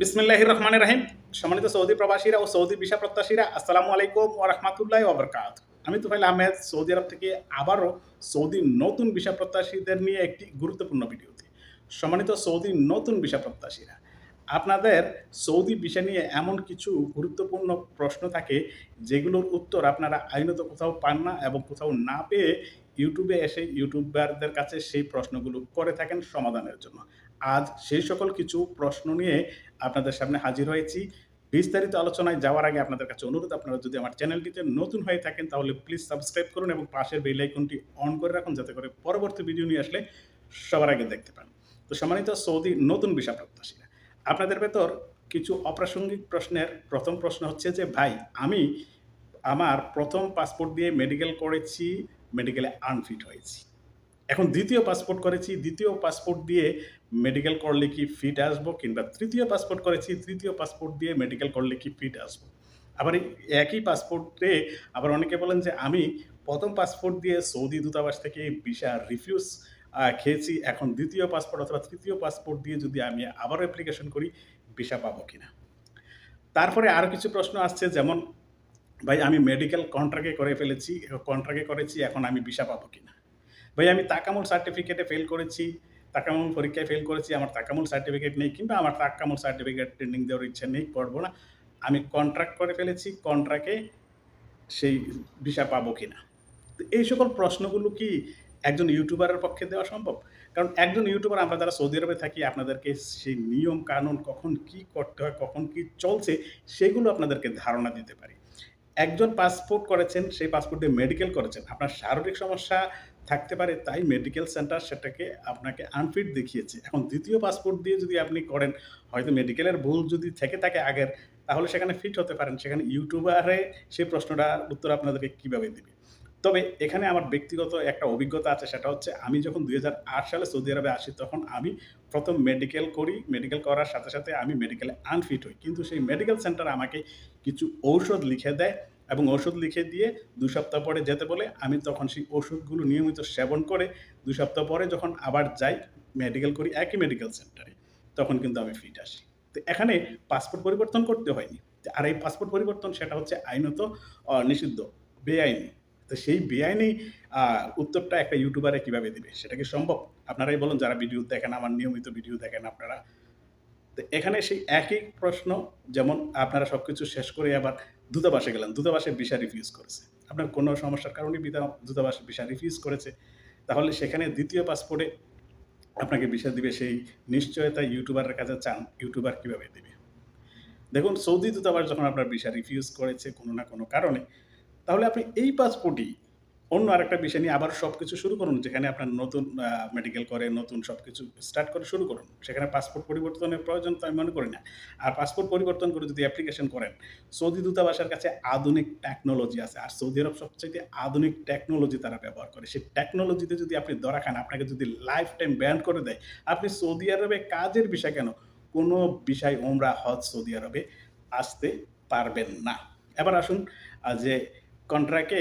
বিসমিল্লাহ রহমান রাহিম সম্মানিত সৌদি প্রবাসীরা ও সৌদি ভিসা প্রত্যাশীরা, আসসালামু আলাইকুম ও রহমতুল্লাহ ওবরকাত আমি তুফাইল আহমেদ, সৌদি আরব থেকে আবারও সৌদি নতুন ভিসা প্রত্যাশীদের নিয়ে একটি গুরুত্বপূর্ণ ভিডিওতে। সম্মানিত সৌদি নতুন ভিসা প্রত্যাশীরা, আপনাদের সৌদি ভিসা নিয়ে এমন কিছু গুরুত্বপূর্ণ প্রশ্ন থাকে, যেগুলোর উত্তর আপনারা আইনত কোথাও পান না এবং কোথাও না পেয়ে ইউটিউবে এসে ইউটিউবারদের কাছে সেই প্রশ্নগুলো করে থাকেন সমাধানের জন্য। আজ সেই সকল কিছু প্রশ্ন নিয়ে আপনাদের সামনে হাজির হয়েছি। বিস্তারিত আলোচনায় যাওয়ার আগে আপনাদের কাছে অনুরোধ, আপনারা যদি আমার চ্যানেলটিতে নতুন হয়ে থাকেন তাহলে প্লিজ সাবস্ক্রাইব করুন এবং পাশের বেল আইকনটি অন করে রাখুন যাতে করে পরবর্তী ভিডিও নিয়ে আসলে সবার আগে দেখতে পান। তো সম্মানিত সৌদি নতুন বিষয় প্রত্যাশীরা, আপনাদের ভেতর কিছু অপ্রাসঙ্গিক প্রশ্নের প্রথম প্রশ্ন হচ্ছে যে, ভাই, আমি আমার প্রথম পাসপোর্ট দিয়ে মেডিকেল করেছি, মেডিকেলে আনফিট হয়েছি। এখন দ্বিতীয় পাসপোর্ট করেছি, দ্বিতীয় পাসপোর্ট দিয়ে মেডিকেল করলে কি ফিট আসব কিংবা তৃতীয় পাসপোর্ট করেছি, তৃতীয় পাসপোর্ট দিয়ে মেডিকেল করলে কি ফিট আসব। আবার একই পাসপোর্টে আবার অনেকে বলেন যে, আমি প্রথম পাসপোর্ট দিয়ে সৌদি দূতাবাস থেকে ভিসা রিফিউজ খেয়েছি, এখন দ্বিতীয় পাসপোর্ট অথবা তৃতীয় পাসপোর্ট দিয়ে যদি আমি আবার অ্যাপ্লিকেশন করি ভিসা পাবো কিনা? তারপরে আরও কিছু প্রশ্ন আসছে, যেমন, ভাই, আমি মেডিকেল কন্ট্রাক্টে করে ফেলেছি কন্ট্রাক্টে করেছি, এখন আমি ভিসা পাবো কিনা? ভাই, আমি তাকামুল সার্টিফিকেটে ফেল করেছি তাকামুল পরীক্ষায় ফেল করেছি, আমার তাকামুল সার্টিফিকেট নেই, কিংবা আমার তাকামুল সার্টিফিকেট ট্রেনিং দেওয়ার ইচ্ছা নেই করব না। আমি কন্ট্রাক্ট করে ফেলেছি কন্ট্রাক্টে সেই ভিসা পাবো কিনা। তো এই সকল প্রশ্নগুলো কি একজন ইউটিউবারের পক্ষে দেওয়া সম্ভব? কারণ একজন ইউটিউবার আমরা যারা সৌদি আরবে থাকি, আপনাদেরকে সেই নিয়ম কানুন, কখন কি করতে হয়, কখন কি চলছে, সেগুলো আপনাদেরকে ধারণা দিতে পারি। একজন পাসপোর্ট করেছেন, সেই পাসপোর্ট দিয়ে মেডিকেল করেছেন। আপনার শারীরিক সমস্যা থাকতে পারে, তাই মেডিকেল সেন্টার সেটাকে আপনাকে আনফিট দেখিয়েছে। এখন দ্বিতীয় পাসপোর্ট দিয়ে যদি আপনি করেন, হয়তো মেডিকেলের ভুল যদি থেকে থাকে আগের, তাহলে সেখানে ফিট হতে পারেন। সেখানে ইউটিউবারে সেই প্রশ্নটার উত্তর আপনাদেরকে কীভাবে দেবে। তবে এখানে আমার ব্যক্তিগত একটা অভিজ্ঞতা আছে, সেটা হচ্ছে আমি যখন দুই হাজার আট সালে সৌদি আরবে আসি, তখন আমি প্রথম মেডিকেল করি মেডিকেল করার সাথে সাথে আমি মেডিকেলে আনফিট হই। কিন্তু সেই মেডিকেল সেন্টার আমাকে কিছু ঔষধ লিখে দেয় এবং ওষুধ লিখে দিয়ে দু সপ্তাহ পরে যেতে বলে, আমি তখন সেই ওষুধগুলো নিয়মিত সেবন করে দু সপ্তাহ পরে যখন আবার যাই মেডিকেল করি, একই মেডিকেল সেন্টারে তখন কিন্তু আমি ফিট আসি। তো এখানে পাসপোর্ট পরিবর্তন করতে হয়নি। আর এই পাসপোর্ট পরিবর্তন সেটা হচ্ছে আইনত নিষিদ্ধ, বেআইনি। তো সেই বেআইনি উত্তরটা একটা ইউটিউবারে কীভাবে দিবে? সেটা কি সম্ভব? আপনারাই বলুন, যারা ভিডিও দেখেন, আমার নিয়মিত ভিডিও দেখেন আপনারা। তো এখানে সেই একই প্রশ্ন, যেমন আপনারা সব কিছু শেষ করে আবার দূতাবাসে গেলেন দূতাবাসে ভিসা রিফিউজ করেছে। আপনার কোনো সমস্যার কারণে দূতাবাসে ভিসা রিফিউজ করেছে। তাহলে সেখানে দ্বিতীয় পাসপোর্টে আপনাকে ভিসা দিবে সেই নিশ্চয়তা ইউটিউবারের কাছে চান ইউটিউবার কীভাবে দেবে? দেখুন, সৌদি দূতাবাস যখন আপনার ভিসা রিফিউজ করেছে কোনো না কোনো কারণে, তাহলে আপনি এই পাসপোর্টই অন্য আরেকটা বিষয় নিয়ে আবার সব কিছু শুরু করুন, যেখানে আপনার নতুন মেডিকেল করে, নতুন সব কিছু স্টার্ট করে শুরু করুন। সেখানে পাসপোর্ট পরিবর্তনের প্রয়োজন তো আমি মনে করি না। আর পাসপোর্ট পরিবর্তন করে যদি অ্যাপ্লিকেশন করেন, সৌদি দূতাবাসের কাছে আধুনিক টেকনোলজি আছে। আর সৌদি আরব সবচেয়ে আধুনিক টেকনোলজি তারা ব্যবহার করে। সেই টেকনোলজিতে যদি আপনি ধরা খান, আপনাকে যদি লাইফ টাইম ব্যান করে দেয়, আপনি সৌদি আরবে কাজের বিষয় কেন? কোনো বিষয় ওমরা হজ সৌদি আরবে আসতে পারবেন না। এবার আসুন যে কন্ট্রাক্টে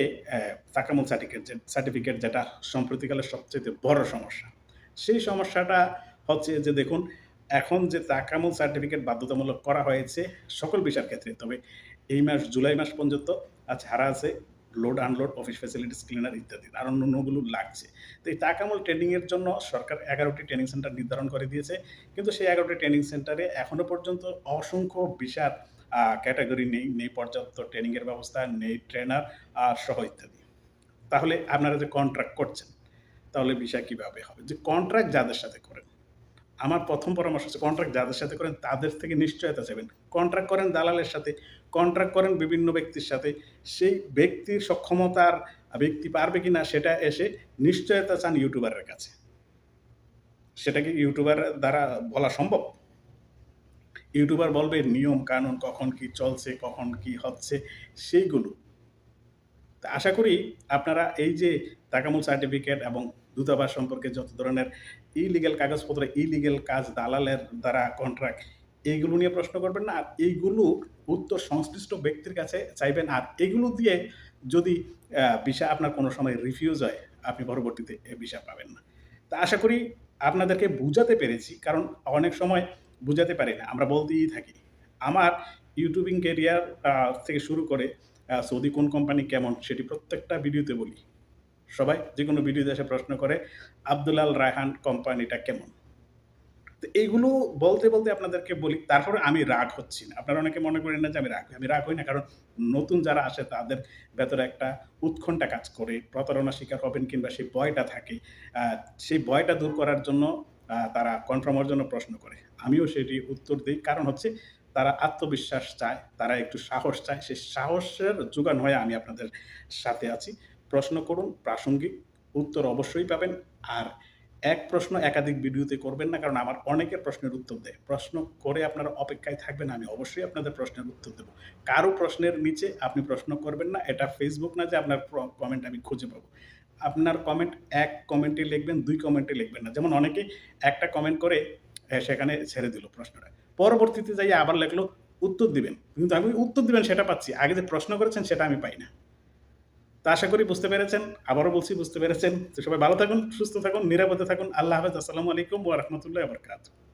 তাকামুল সার্টিফিকেট সার্টিফিকেট যেটা সম্প্রতিকালের সবচেয়ে বড় সমস্যা। সেই সমস্যাটা হচ্ছে যে, দেখুন, এখন যে তাকামুল সার্টিফিকেট বাধ্যতামূলক করা হয়েছে সকল বিষয়ের ক্ষেত্রে, তবে এই মাস, জুলাই মাস পর্যন্ত ছাড়া আছে load unload office facilities cleaner ইত্যাদি, আর অন্যগুলো লাগছে। তো এই তাকামুল ট্রেনিংয়ের জন্য সরকার এগারোটি ট্রেনিং সেন্টার নির্ধারণ করে দিয়েছে, কিন্তু সেই এগারোটি ট্রেনিং সেন্টারে এখনও পর্যন্ত অসংখ্য বিশাল ক্যাটাগরি নেই নেই পর্যাপ্ত ট্রেনিংয়ের ব্যবস্থা, নেই ট্রেনার আর সহ ইত্যাদি। তাহলে আপনারা যে কন্ট্রাক্ট করছেন, তাহলে বিষয় কীভাবে হবে? যে কন্ট্রাক্ট যাদের সাথে করেন, আমার প্রথম পরামর্শ হচ্ছে কন্ট্রাক্ট যাদের সাথে করেন, তাদের থেকে নিশ্চয়তা চাইবেন। কন্ট্রাক্ট করেন দালালের সাথে কন্ট্রাক্ট করেন বিভিন্ন ব্যক্তির সাথে, সেই ব্যক্তির সক্ষমতার ব্যক্তি পারবে কি না সেটা এসে নিশ্চয়তা চান ইউটিউবারের কাছে। সেটা কি ইউটিউবার দ্বারা বলা সম্ভব? ইউটিউবার বলবে, নিয়ম, কানুন, কখন কি চলছে, কখন কি হচ্ছে, সেইগুলো। তা আশা করি আপনারা এই যে তাকামুল সার্টিফিকেট এবং দূতাবাস সম্পর্কে যত ধরনের ইলিগেল কাগজপত্র ইলিগেল কাজ দালালের দ্বারা কন্ট্রাক্ট এইগুলো নিয়ে প্রশ্ন করবেন না। আর এইগুলো উত্তর সংশ্লিষ্ট ব্যক্তির কাছে চাইবেন। আর এগুলো দিয়ে যদি ভিসা আপনার কোনো সময় রিফিউজ হয়, আপনি পরবর্তীতে ভিসা পাবেন না। তা আশা করি আপনাদেরকে বুঝাতে পেরেছি। কারণ অনেক সময় বুঝাতে পারি না, আমরা বলতেই থাকি। আমার ইউটিউবিং কেরিয়ার থেকে শুরু করে সৌদি কোন কোম্পানি কেমন সেটি প্রত্যেকটা ভিডিওতে বলি। সবাই যে কোনো ভিডিওতে এসে প্রশ্ন করে, আব্দুলাল রায়হান কোম্পানিটা কেমন? তো এইগুলো বলতে বলতে আপনাদেরকে বলি, তারপরে আমি রাগ হচ্ছি না। আপনারা অনেকে মনে করেন না যে আমি রাগ। আমি রাগ হই না, কারণ নতুন যারা আসে তাদের ভেতরে একটা উৎকণ্ঠা কাজ করে প্রতারণা শিকার হবেন কিংবা সেই ভয়টা থাকে। সেই ভয়টা দূর করার জন্য তারা কনফার্মের জন্য প্রশ্ন করে। আমিও সেটি উত্তর দিই। কারণ হচ্ছে তারা আত্মবিশ্বাস চায়, তারা একটু সাহস চায়। সেই সাহসের যোগান হয়ে আমি আপনাদের সাথে আছি। প্রশ্ন করুন, প্রাসঙ্গিক উত্তর অবশ্যই পাবেন। আর এক প্রশ্ন একাধিক ভিডিওতে করবেন না, কারণ আমার অনেকের প্রশ্নের উত্তর দেয়। প্রশ্ন করে আপনারা অপেক্ষায় থাকবেন, আমি অবশ্যই আপনাদের প্রশ্নের উত্তর দেবো। কারও প্রশ্নের নিচে আপনি প্রশ্ন করবেন না, এটা ফেসবুক না যে আপনার কমেন্ট আমি খুঁজে পাবো। আপনার কমেন্ট এক কমেন্টে লিখবেন, দুই কমেন্টে লিখবেন না। যেমন অনেকে একটা কমেন্ট করে সেখানে ছেড়ে দিল প্রশ্নটা। পরবর্তীতে যাই আবার লেখলো, উত্তর দিবেন। কিন্তু আমি উত্তর দিবেন সেটা পাচ্ছি। আগে যে প্রশ্ন করেছেন সেটা আমি পাই না। তা আশা করি বুঝতে পেরেছেন। আবারও বলছি, বুঝতে পেরেছেন। তো সবাই ভালো থাকুন, সুস্থ থাকুন, নিরাপদে থাকুন। আল্লাহ হাফেজ। আসসালামু আলাইকুম ওয়া রাহমাতুল্লাহি ওয়া বারাকাতুহু।